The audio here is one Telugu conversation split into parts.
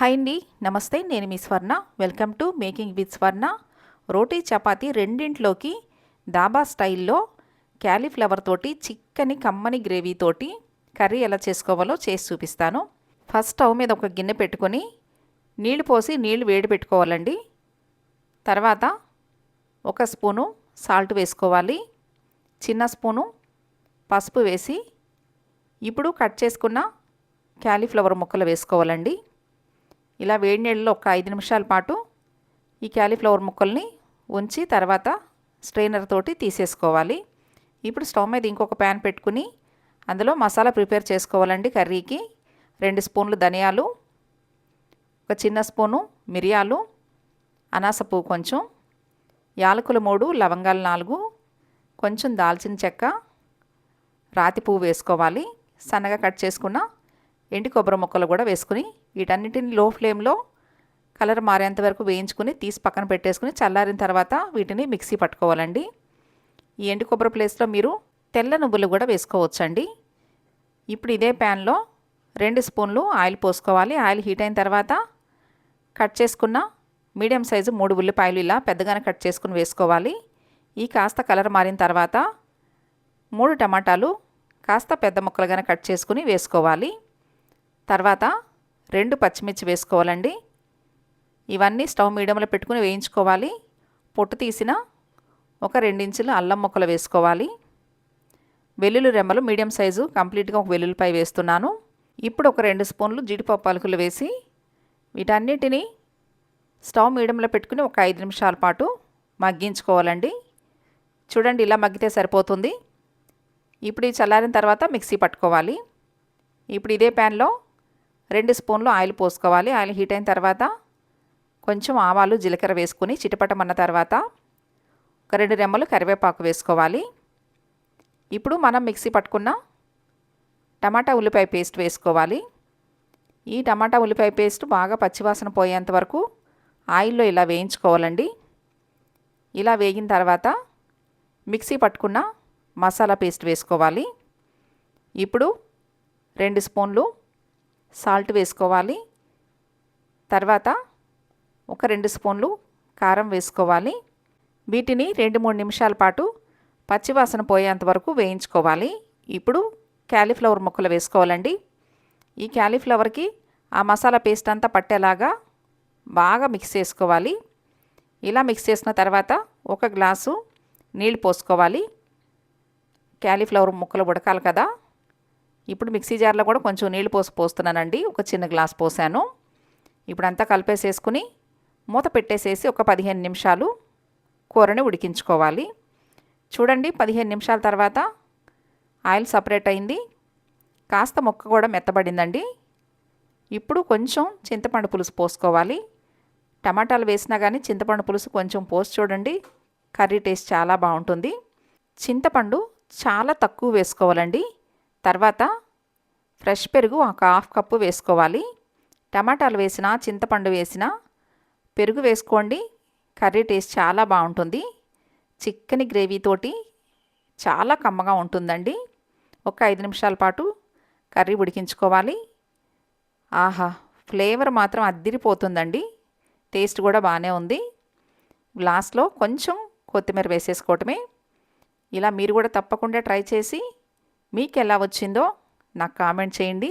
హాయ్ అండి నమస్తే నేను మీ Swarna. Welcome to making with Swarna. రోటీ చపాతి రెండింట్లోకి దాబా స్టైల్లో క్యాలీఫ్లవర్ తోటి చిక్కని కమ్మని గ్రేవీ తోటి కర్రీ ఎలా చేసుకోవాలో చేసి చూపిస్తాను. ఫస్ట్ స్టవ్ మీద ఒక గిన్నె పెట్టుకొని నీళ్ళు పోసి నీళ్ళు వేడి పెట్టుకోవాలండి. తర్వాత ఒక స్పూను సాల్ట్ వేసుకోవాలి. చిన్న స్పూను పసుపు వేసి ఇప్పుడు కట్ చేసుకున్న క్యాలీఫ్లవర్ ముక్కలు వేసుకోవాలండి. ఇలా వేడి నీళ్ళలో ఒక ఐదు నిమిషాల పాటు ఈ క్యాలీఫ్లవర్ ముక్కల్ని ఉంచి తర్వాత స్ట్రైనర్ తోటి తీసేసుకోవాలి. ఇప్పుడు స్టవ్ మీద ఇంకొక ప్యాన్ పెట్టుకుని అందులో మసాలా ప్రిపేర్ చేసుకోవాలండి కర్రీకి. రెండు స్పూన్లు ధనియాలు ఒక చిన్న స్పూను మిరియాలు అనాస పువ్వు కొంచెం యాలకులు మూడు లవంగాలు నాలుగు కొంచెం దాల్చిన చెక్క రాతి పువ్వు వేసుకోవాలి. సన్నగా కట్ చేసుకున్న ఎండి కొబ్బరి ముక్కలు కూడా వేసుకుని వీటన్నిటిని లో ఫ్లేమ్లో కలర్ మారేంత వరకు వేయించుకుని తీసి పక్కన పెట్టేసుకుని చల్లారిన తర్వాత వీటిని మిక్సీ పట్టుకోవాలండి. ఈ ఎండు కొబ్బరి ప్లేస్లో మీరు తెల్ల నువ్వులు కూడా వేసుకోవచ్చండి. ఇప్పుడు ఇదే ప్యాన్లో రెండు స్పూన్లు ఆయిల్ పోసుకోవాలి. ఆయిల్ హీట్ అయిన తర్వాత కట్ చేసుకున్న మీడియం సైజు మూడు ఉల్లిపాయలు ఇలా పెద్దగానే కట్ చేసుకుని వేసుకోవాలి. ఈ కాస్త కలర్ మారిన తర్వాత మూడు టమాటాలు కాస్త పెద్ద ముక్కలుగానే కట్ చేసుకుని వేసుకోవాలి. తర్వాత రెండు పచ్చిమిర్చి వేసుకోవాలండి. ఇవన్నీ స్టవ్ మీడియంలో పెట్టుకుని వేయించుకోవాలి. పొట్టు తీసిన ఒక రెండించులు అల్లం ముక్కలు వేసుకోవాలి. వెల్లుల్లి రెమ్మలు మీడియం సైజు కంప్లీట్గా ఒక వెల్లుల్లిపై వేస్తున్నాను. ఇప్పుడు ఒక రెండు స్పూన్లు జీడిపప్పు పలుకులు వేసి వీటన్నిటిని స్టవ్ మీడియంలో పెట్టుకుని ఒక ఐదు నిమిషాల పాటు మగ్గించుకోవాలండి. చూడండి ఇలా మగ్గితే సరిపోతుంది. ఇప్పుడు ఈ చల్లారిన తర్వాత మిక్సీ పట్టుకోవాలి. ఇప్పుడు ఇదే ప్యాన్లో రెండు స్పూన్లు ఆయిల్ పోసుకోవాలి. ఆయిల్ హీట్ అయిన తర్వాత కొంచెం ఆవాలు జీలకర్ర వేసుకుని చిటపటమన్న తర్వాత ఒక రెండు రెమ్మలు కరివేపాకు వేసుకోవాలి. ఇప్పుడు మనం మిక్సీ పట్టుకున్న టమాటా ఉల్లిపాయ పేస్ట్ వేసుకోవాలి. ఈ టమాటా ఉల్లిపాయ పేస్ట్ బాగా పచ్చివాసన పోయేంత వరకు ఆయిల్లో ఇలా వేయించుకోవాలండి. ఇలా వేగిన తర్వాత మిక్సీ పట్టుకున్న మసాలా పేస్ట్ వేసుకోవాలి. ఇప్పుడు రెండు స్పూన్లు సాల్ట్ వేసుకోవాలి. తర్వాత ఒక రెండు స్పూన్లు కారం వేసుకోవాలి. వీటిని రెండు మూడు నిమిషాల పాటు పచ్చివాసన పోయేంత వరకు వేయించుకోవాలి. ఇప్పుడు క్యాలీఫ్లవర్ ముక్కలు వేసుకోవాలండి. ఈ క్యాలీఫ్లవర్కి ఆ మసాలా పేస్ట్ అంతా పట్టేలాగా బాగా మిక్స్ చేసుకోవాలి. ఇలా మిక్స్ చేసిన తర్వాత ఒక గ్లాసు నీళ్ళు పోసుకోవాలి. క్యాలీఫ్లవర్ ముక్కలు ఉడకాలి కదా. ఇప్పుడు మిక్సీ జార్లో కూడా కొంచెం నీళ్ళు పోసి పోస్తున్నానండి. ఒక చిన్న గ్లాస్ పోసాను. ఇప్పుడు అంతా కలిపేసేసుకుని మూత పెట్టేసేసి ఒక పదిహేను నిమిషాలు కూరని ఉడికించుకోవాలి. చూడండి పదిహేను నిమిషాల తర్వాత ఆయిల్ సపరేట్ అయింది. కాస్త ముక్క కూడా మెత్తబడిందండి. ఇప్పుడు కొంచెం చింతపండు పులుసు పోసుకోవాలి. టమాటాలు వేసినా కానీ చింతపండు పులుసు కొంచెం పోసి చూడండి కర్రీ టేస్ట్ చాలా బాగుంటుంది. చింతపండు చాలా తక్కువ వేసుకోవాలండి. తర్వాత ఫ్రెష్ పెరుగు ఒక హాఫ్ కప్పు వేసుకోవాలి. టమాటాలు వేసిన చింతపండు వేసిన పెరుగు వేసుకోండి. కర్రీ టేస్ట్ చాలా బాగుంటుంది. చిక్కని గ్రేవీతోటి చాలా కమ్మగా ఉంటుందండి. ఒక ఐదు నిమిషాల పాటు కర్రీ ఉడికించుకోవాలి. ఆహా ఫ్లేవర్ మాత్రం అద్దిరిపోతుందండి. టేస్ట్ కూడా బాగానే ఉంది. లాస్ట్లో కొంచెం కొత్తిమీర వేసేసుకోవటమే. ఇలా మీరు కూడా తప్పకుండా ట్రై చేసి మీకు ఎలా వచ్చిందో నాకు కామెంట్ చేయండి.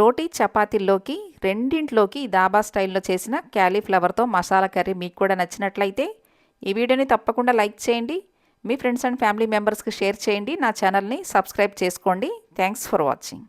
రోటీ చపాతీల్లోకి రెండింట్లోకి దాబా స్టైల్లో చేసిన క్యాలీఫ్లవర్తో మసాలా కర్రీ మీకు కూడా నచ్చినట్లయితే ఈ వీడియోని తప్పకుండా లైక్ చేయండి. మీ ఫ్రెండ్స్ అండ్ ఫ్యామిలీ మెంబర్స్కి షేర్ చేయండి. నా ఛానల్ని సబ్స్క్రైబ్ చేసుకోండి. Thanks for watching.